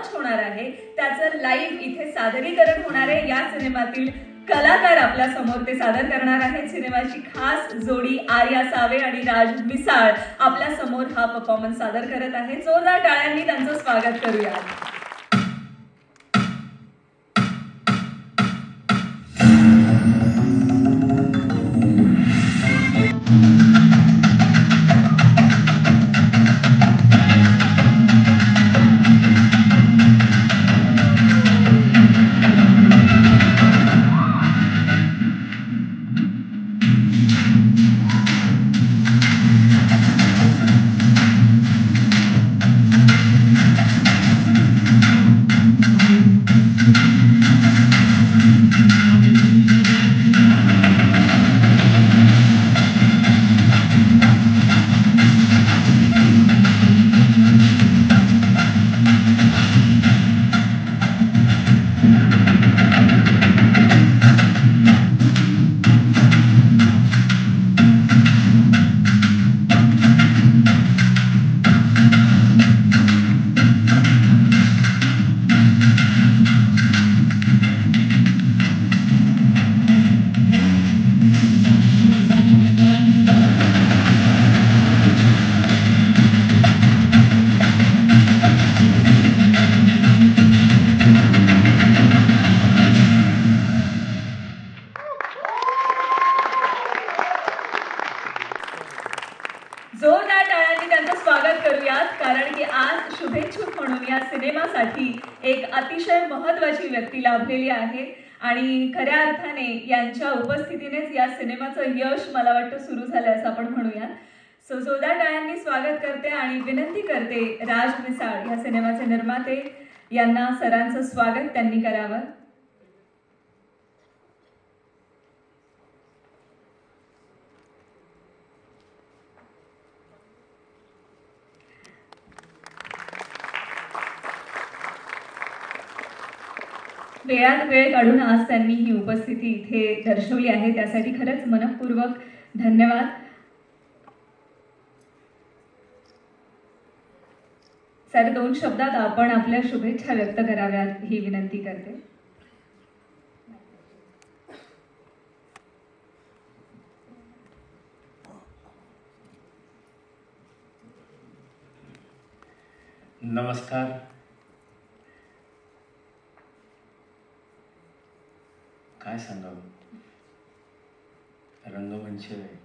Launch होणार आहे. त्याचं लाईव्ह इथे सादरीकरण होणार आहे. या सिनेमातील कलाकार आपल्यासमोर ते सादर करणार आहेत. सिनेमाची खास जोडी आर्या सावे आणि राज मिसाळ आपल्यासमोर हा परफॉर्मन्स सादर करत आहे जोरदार टाळ्यांनी त्यांचं स्वागत करूया. जोरदार टाळ्यांनी त्यांचं स्वागत करूयात कारण की आज शुभेच्छुक म्हणून या सिनेमासाठी एक अतिशय महत्वाची व्यक्ती लाभलेली आहे. आणि खऱ्या अर्थाने यांच्या उपस्थितीनेच या सिनेमाचं यश मला वाटतं सुरू झालं असं आपण म्हणूया सो जोरदार टाळ्यांनी स्वागत करते आणि विनंती करते राज मिसाळ या सिनेमाचे निर्माते. यांना सरांचं स्वागत त्यांनी करावं. वेळात वेळ काढून आज त्यांनी ही उपस्थिती इथे दर्शवली आहे. त्यासाठी खरंच मनपूर्वक धन्यवाद. सर दोन शब्दात आपण आपल्या शुभेच्छा व्यक्त कराव्यात ही विनंती करते. नमस्कार काय सांगावं विषय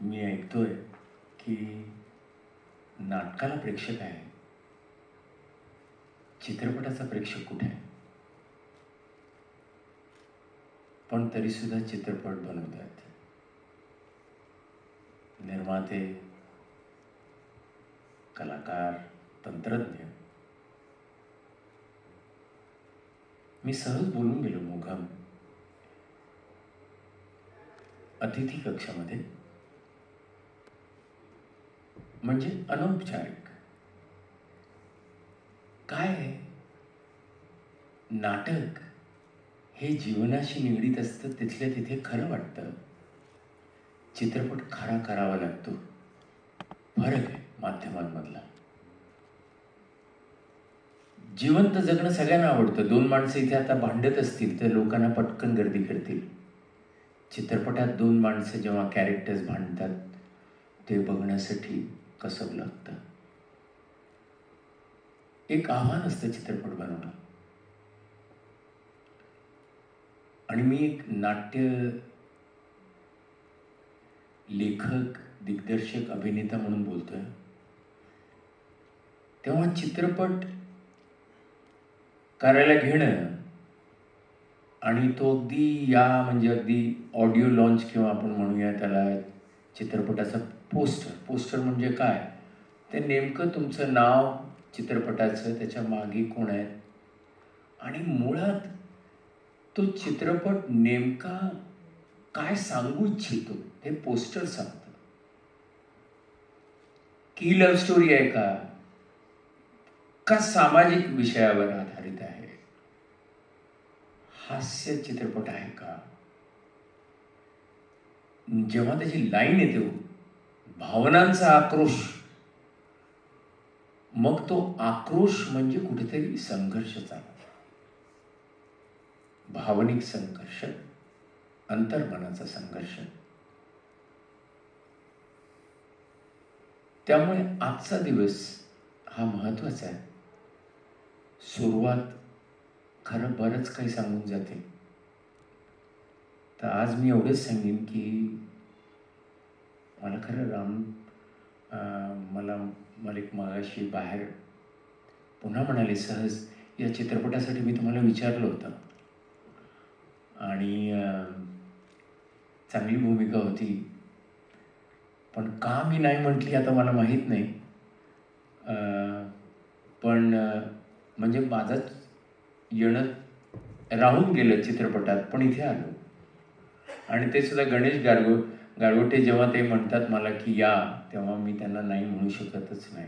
मी ऐकतोय की नाटकाला प्रेक्षक आहे. चित्रपटाचा प्रेक्षक कुठे आहे? पण तरी सुद्धा चित्रपट बनवत आहेत. निर्माते कलाकार तंत्रज्ञ मी सहज बोलून गेलो मुघम. अतिथी कक्षामध्ये. म्हणजे अनौपचारिक. काय आहे? नाटक हे जीवनाशी निगडीत असतं तिथल्या तिथे खरं वाटतं. चित्रपट खरा करावा लागतो. फरक आहे माध्यमांमधला. जिवंत जगणं सगळ्यांना आवडतं. दोन माणसं इथे आता भांडत असतील तर लोकांना पटकन गर्दी करतील. चित्रपटात दोन माणसं जेव्हा कॅरेक्टर्स भांडतात ते बघण्यासाठी कसब लागतं? एक आव्हान असतं चित्रपट बनवणं. आणि मी एक नाट्य लेखक दिग्दर्शक अभिनेता म्हणून बोलतोय. तेव्हा चित्रपट करायला घेणं आणि तो अगदी या म्हणजे अगदी ऑडिओ लॉन्च किंवा आपण म्हणूया त्याला चित्रपटाचं पोस्टर पोस्टर म्हणजे काय? ते नेमकं तुमचं नाव चित्रपटाचं त्याच्यामागे कोण आहे आणि मुळात तो चित्रपट नेमका काय सांगू इच्छितो? हे पोस्टर सांगतं. की लव्ह स्टोरी आहे का? का सामाजिक विषयावर आहे? हास्य चित्रपट आहे का? जेव्हा त्याची लाईन येते हो, भावनांचा आक्रोश मग तो आक्रोश म्हणजे कुठेतरी संघर्ष चालू भावनिक संघर्ष अंतर्मनाचा संघर्ष. त्यामुळे आजचा दिवस हा महत्त्वाचा आहे. सुरुवात खरं बरंच काही सांगून जाते. तर आज मी एवढंच सांगेन की मला खरं राम मला मलिक मागाशी बाहेर पुन्हा म्हणाले सहज या चित्रपटासाठी मी तुम्हाला विचारलं होतं. आणि चांगली भूमिका होती. पण का मी नाही म्हटली आता मला माहीत नाही. पण म्हणजे माझाच येणं राहून गेलं चित्रपटात पण इथे आलो. आणि ते सुद्धा गणेश गारगो गारगोटे जेव्हा ते म्हणतात मला की या तेव्हा मी त्यांना नाही म्हणू शकतच नाही.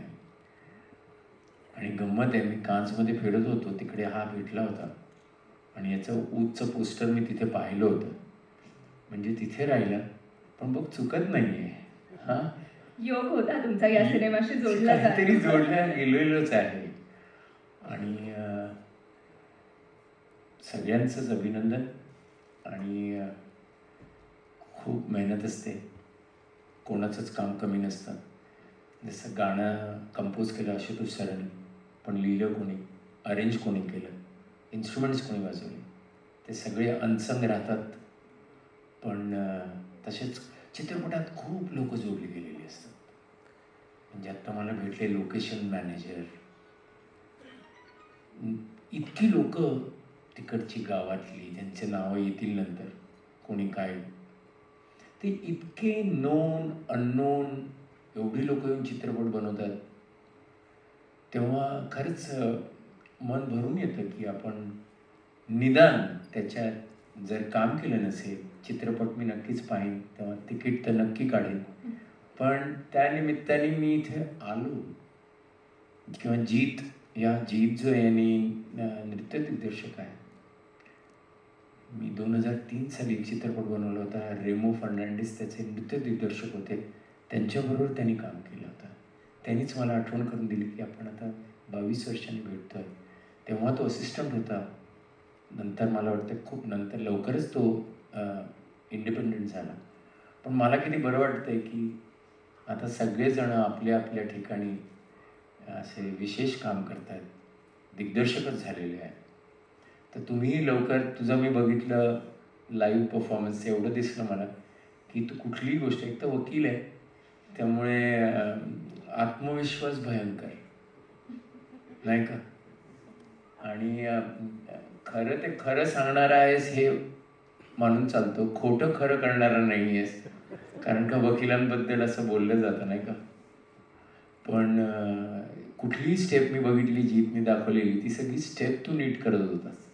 आणि गंमत आहे मी कांचमध्ये फिरत होतो तिकडे हा भेटला होता. आणि याचं ऊजचं पोस्टर मी तिथे पाहिलं होतं. म्हणजे तिथे राहिला पण बघ चुकत नाही आहे हां? योग होता तुमचा या सिनेमाशी जोडला काहीतरी जोडल्या गेलेलंच आहे. आणि सगळ्यांचंच अभिनंदन आणि खूप मेहनत असते. कोणाचंच काम कमी नसतं. जसं गाणं कंपोज केलं आशुतोष सरांनी पण लिहिलं कोणी अरेंज कोणी केलं इन्स्ट्रुमेंट्स कोणी वाजवले ते सगळे अनसंग राहतात. पण तसेच चित्रपटात खूप लोक जोडली गेलेली असतात. म्हणजे आत्ता मला भेटले लोकेशन मॅनेजर इतकी लोक तिकडची गावातली ज्यांचे नावं येतील नंतर कोणी काय? ते इतके नोन अननोन एवढी लोक येऊन चित्रपट बनवतात. तेव्हा खरंच मन भरून येतं की आपण निदान त्याच्यात जर काम केलं नसेल चित्रपट मी नक्कीच पाहीन तेव्हा तिकीट तर नक्की काढेन. पण त्या निमित्ताने मी इथे आलो. किंवा जीत या जीत जो यांनी नृत्य दिग्दर्शक आहे. मी दोन हजार तीन साली एक चित्रपट बनवला होता. रेमो फर्नांडिस त्याचे नृत्य दिग्दर्शक होते. त्यांच्याबरोबर त्यांनी काम केलं होतं. त्यांनीच मला आठवण करून दिली की आपण आता बावीस वर्षांनी भेटतो आहे तेव्हा तो असिस्टंट होता. नंतर मला वाटतं खूप नंतर लवकरच तो इंडिपेंडंट झाला. पण मला किती बरं वाटतंय की आता सगळेजण आपल्या आपल्या ठिकाणी असे विशेष काम करतायत. दिग्दर्शकच झालेले आहेत. तर तुम्हीही लवकर तुझं मी बघितलं लाईव्ह परफॉर्मन्स एवढं दिसलं मला की तू कुठलीही गोष्ट एक तर वकील आहे त्यामुळे आत्मविश्वास भयंकर. नाही का? आणि खरं ते खरं सांगणार आहेस हे मानून चालतो. खोटं खरं करणारा नाही आहेस. कारण का वकिलांबद्दल असं बोललं जातं नाही का? पण कुठलीही स्टेप मी बघितली जी मी दाखवलेली ती सगळी स्टेप तू नीट करत होतास.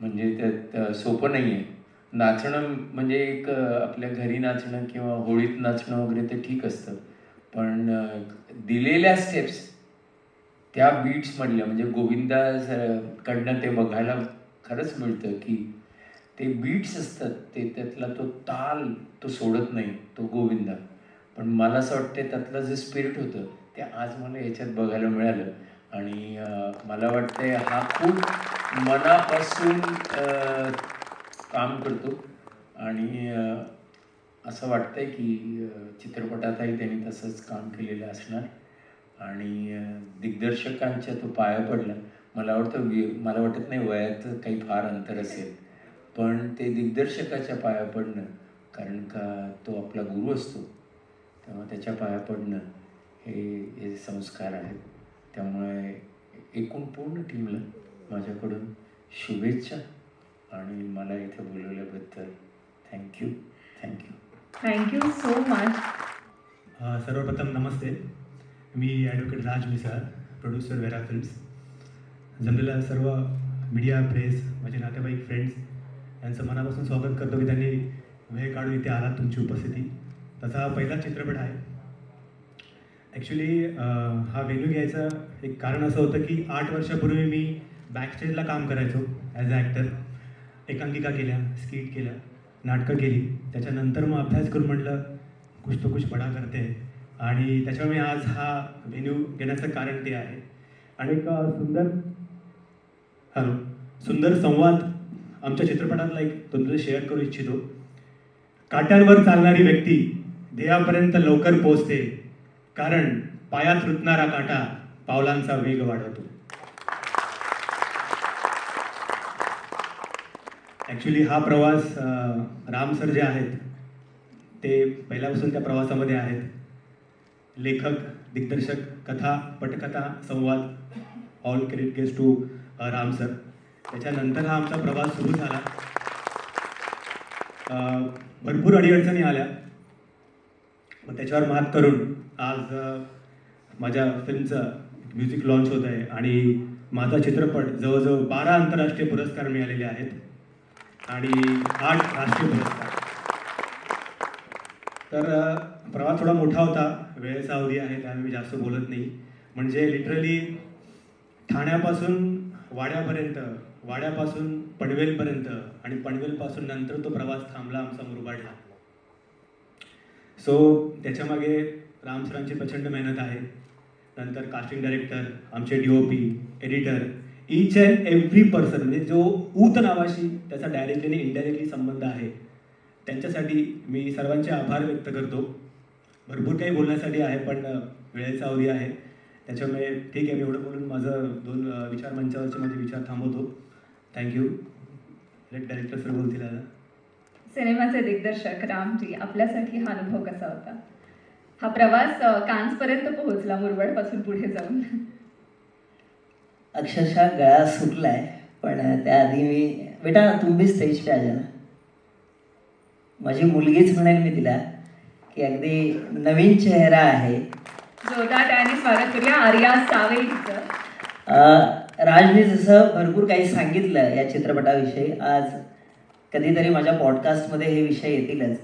म्हणजे त्यात सोपं नाही आहे नाचणं म्हणजे एक आपल्या घरी नाचणं किंवा होळीत नाचणं वगैरे ते ठीक असतं. पण दिलेल्या स्टेप्स त्या बीट्समधल्या म्हणजे गोविंदा कडनं ते बघायला खरंच मिळतं की ते बीट्स असतात ते त्यातला तो ताल तो सोडत नाही तो गोविंदा. पण मला असं वाटतं त्यातलं जे स्पिरिट होतं ते आज मला याच्यात बघायला मिळालं. आणि मला वाटतंय हा खूप मनापासून काम करतो. आणि असं असं वाटतंय की चित्रपटातही त्यांनी तसंच काम केलेलं असणार. आणि दिग्दर्शकांच्या तो पाया पडला. मला वाटतं वि मला वाटत नाही वयात काही फार अंतर असेल. पण ते दिग्दर्शकाच्या पाया पडणं कारण का तो आपला गुरु असतो तेव्हा त्याच्या पाया पडणं हे हे संस्कार आहेत. त्यामुळे एकूण पूर्ण टीमला माझ्याकडून शुभेच्छा आणि मला इथे बोलवल्याबद्दल thank you thank you thank you so much सर्वप्रथम नमस्ते. मी advocate Raj Misal producer Vera films जमलेल्या सर्व मीडिया प्रेस माझे नातेवाईक फ्रेंड्स यांचं मनापासून स्वागत करतो. की त्यांनी वेळ काढून इथे आलात तुमची उपस्थिती. तसा हा पहिलाच चित्रपट आहे. ॲक्च्युली हा वेन्यू घ्यायचं एक कारण असं होतं की आठ वर्षापूर्वी मी बॅकस्टेजला काम करायचो ॲज अ ॲक्टर एकांकिका केल्या स्किट केल्या नाटकं केली. त्याच्यानंतर मग अभ्यास करून म्हटलं कुछ तो कुछ बडा करते. आणि त्याच्यामुळे आज हा व्हेन्यू घेण्याचं कारण ते आहे. आणि एक सुंदर हॅलो सुंदर संवाद आमच्या चित्रपटातला एक तुमचं शेअर करू इच्छितो. काट्यांवर चालणारी व्यक्ती ध्येयापर्यंत लवकर पोहोचते. कारण पायात रुतणारा काटा पावलांचा वेग वाढवतो. ॲक्च्युली हा प्रवास राम सर जे आहेत ते पहिल्यापासून त्या प्रवासामध्ये आहेत. लेखक दिग्दर्शक कथा पटकथा संवाद all credit goes to Ram sir. त्याच्यानंतर हा आमचा प्रवास सुरू झाला. भरपूर अडीअडचणी आल्या. मग त्याच्यावर मात करून आज माझ्या फिल्मचं म्युझिक लॉन्च होत आहे आणि माझा चित्रपट जवळजवळ बारा आंतरराष्ट्रीय पुरस्कार मिळालेले आहेत. आणि आठ राष्ट्रीय पुरस्कार. तर प्रवास थोडा मोठा होता. वेळेचा अवधी आहे त्यामुळे मी जास्त बोलत नाही. म्हणजे लिटरली ठाण्यापासून वाड्यापर्यंत वाड्यापासून पनवेलपर्यंत आणि पनवेलपासून नंतर तो प्रवास थांबला आमचा मुरबाडला. सो त्याच्यामागे राम सरांची प्रचंड मेहनत आहे. नंतर कास्टिंग डायरेक्टर आमचे D O P editor each and every person म्हणजे जो ऊत नावाशी त्याचा डायरेक्टली आणि इनडायरेक्टली संबंध आहे त्यांच्यासाठी मी सर्वांचे आभार व्यक्त करतो. भरपूर काही बोलण्यासाठी आहे पण वेळेचा अवधी आहे. त्याच्यामुळे ठीक आहे मी एवढं बोलून माझं दोन विचार मंचावरचे माझे विचार थांबवतो. थँक्यू डायरेक्टर सर बोलतील आता. सिनेमाचे दिग्दर्शक रामजी आपल्यासाठी हा अनुभव कसा होता? हा प्रवास कान्सपर्यंत पोहोचला मुरबाडपासून पुढे जाऊन. अक्षरशः गळा सुटलाय पण त्याआधी मी बेटा तुम भी स्टेज पे आ जाना माझी मुलगीच म्हणेल मी तिला की अगदी नवीन चेहरा आहे. स्वागत करूया आर्या सावे राजने जसं भरपूर काही सांगितलं या चित्रपटाविषयी आज कधीतरी माझ्या पॉडकास्टमध्ये हे विषय येतीलच.